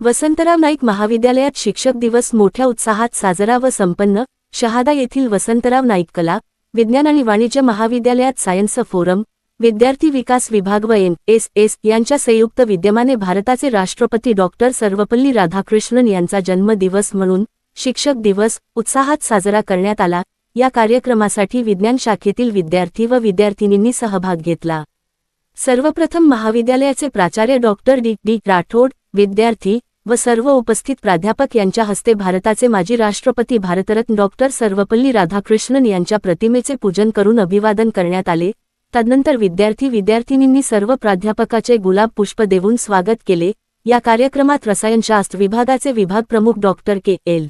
वसंतराव नाईक महाविद्यालयात शिक्षक दिवस मोठ्या उत्साहात साजरा व संपन्न शहादा येथील वसंतराव नाईक कला विज्ञान आणि वाणिज्य महाविद्यालयात सायन्स फोरम विद्यार्थी विकास विभाग व एन एस एस यांच्या संयुक्त विद्यमाने भारताचे राष्ट्रपती डॉक्टर सर्वपल्ली राधाकृष्णन यांचा जन्मदिवस म्हणून शिक्षक दिवस उत्साहात साजरा करण्यात आला. या कार्यक्रमासाठी विज्ञान शाखेतील विद्यार्थी व विद्यार्थिनींनी सहभाग घेतला. सर्वप्रथम महाविद्यालयाचे प्राचार्य डॉक्टर डी. डी. राठोड विद्यार्थी व सर्व उपस्थित प्राध्यापक यांच्या हस्ते भारताचे माजी राष्ट्रपती भारतरत्न डॉक्टर सर्वपल्ली राधाकृष्णन यांच्या प्रतिमेचे पूजन करून अभिवादन करण्यात आले. तदनंतर विद्यार्थी विद्यार्थिनींनी सर्व प्राध्यापकाचे गुलाब पुष्प देऊन स्वागत केले. या कार्यक्रमात रसायनशास्त्र विभागाचे विभाग प्रमुख डॉक्टर के. एल.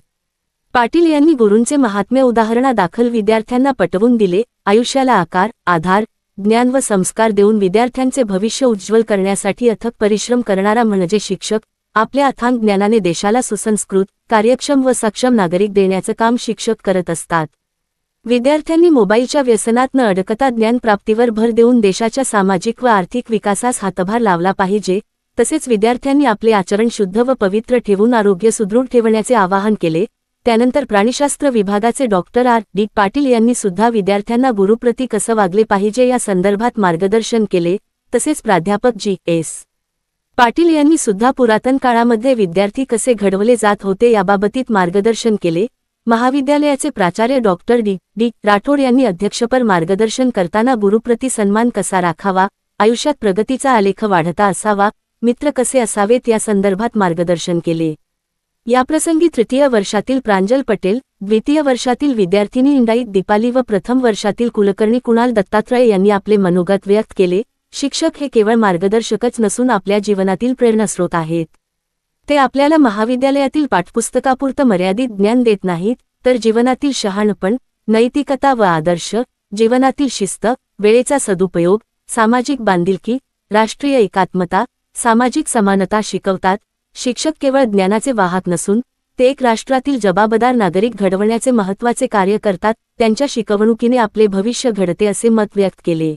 पाटील यांनी गुरूंचे महात्म्य उदाहरणादाखल विद्यार्थ्यांना पटवून दिले. आयुष्याला आकार आधार ज्ञान व संस्कार देऊन विद्यार्थ्यांचे भविष्य उज्ज्वल करण्यासाठी अथक परिश्रम करणारा म्हणजे शिक्षक आपल्या अथांग ज्ञानाने देशाला सुसंस्कृत कार्यक्षम व सक्षम नागरिक देण्याचं काम शिक्षक करत असतात. विद्यार्थ्यांनी मोबाईलच्या व्यसनात न अडकता ज्ञानप्राप्तीवर भर देऊन देशाच्या सामाजिक व आर्थिक विकासास हातभार लावला पाहिजे तसेच विद्यार्थ्यांनी आपले आचरण शुद्ध व पवित्र ठेवून आरोग्य सुदृढ ठेवण्याचे आवाहन केले. त्यानंतर प्राणीशास्त्र विभागाचे डॉक्टर आर. डी. पाटील यांनी सुद्धा विद्यार्थ्यांना गुरुप्रती कसं वागले पाहिजे या संदर्भात मार्गदर्शन केले तसेच प्राध्यापक जी. एस. पाटील यांनी सुद्धा पुरातन काळामध्ये विद्यार्थी कसे घडवले जात होते याबाबतीत मार्गदर्शन केले. महाविद्यालयाचे प्राचार्य डॉक्टर डी. डी. राठोड यांनी अध्यक्षपर मार्गदर्शन करताना गुरुप्रती सन्मान कसा राखावा आयुष्यात प्रगतीचा आलेख वाढता असावा मित्र कसे असावेत या संदर्भात मार्गदर्शन केले. याप्रसंगी तृतीय वर्षातील प्रांजल पटेल द्वितीय वर्षातील विद्यार्थिनी इंडाईत दीपाली व प्रथम वर्षातील कुलकर्णी कुणाल दत्तात्रय यांनी आपले मनोगत व्यक्त केले. शिक्षक हे केवळ मार्गदर्शकच नसून आपल्या जीवनातील प्रेरणास्रोत आहेत. ते आपल्याला महाविद्यालयातील पाठपुस्तकापुरतं मर्यादित ज्ञान देत नाहीत तर जीवनातील शहाणपण नैतिकता व आदर्श जीवनातील शिस्त वेळेचा सदुपयोग सामाजिक बांधिलकी राष्ट्रीय एकात्मता सामाजिक समानता शिकवतात. शिक्षक केवळ ज्ञानाचे वाहक नसून ते एक राष्ट्रातील जबाबदार नागरिक घडवण्याचे महत्त्वाचे कार्य करतात त्यांच्या शिकवणुकीने आपले भविष्य घडते असे मत व्यक्त केले.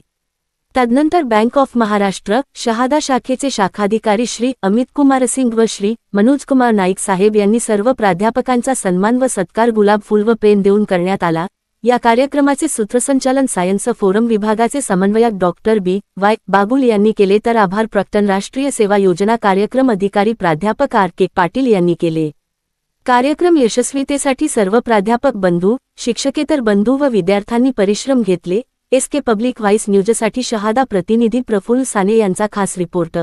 तदनंतर बँक ऑफ महाराष्ट्र शहादा शाखेचे शाखाधिकारी श्री अमित कुमार सिंग व श्री मनोज कुमार नाईक साहेब यांनी सर्व प्राध्यापकांचा सन्मान व सत्कार गुलाब फुल व पेन देऊन करण्यात आला. या कार्यक्रमाचे सूत्रसंचालन सायन्स फोरम विभागाचे समन्वयक डॉक्टर बी. वाय. बाबुल यांनी केले तर आभार प्रकटन राष्ट्रीय सेवा योजना कार्यक्रम अधिकारी प्राध्यापक आर. के. पाटील यांनी केले. कार्यक्रम यशस्वीतेसाठी सर्व प्राध्यापक बंधू शिक्षकेतर बंधू व विद्यार्थ्यांनी परिश्रम घेतले. एस के पब्लिक व्हाईस न्यूजसाठी शहादा प्रतिनिधी प्रफुल्ल साने यांचा खास रिपोर्ट.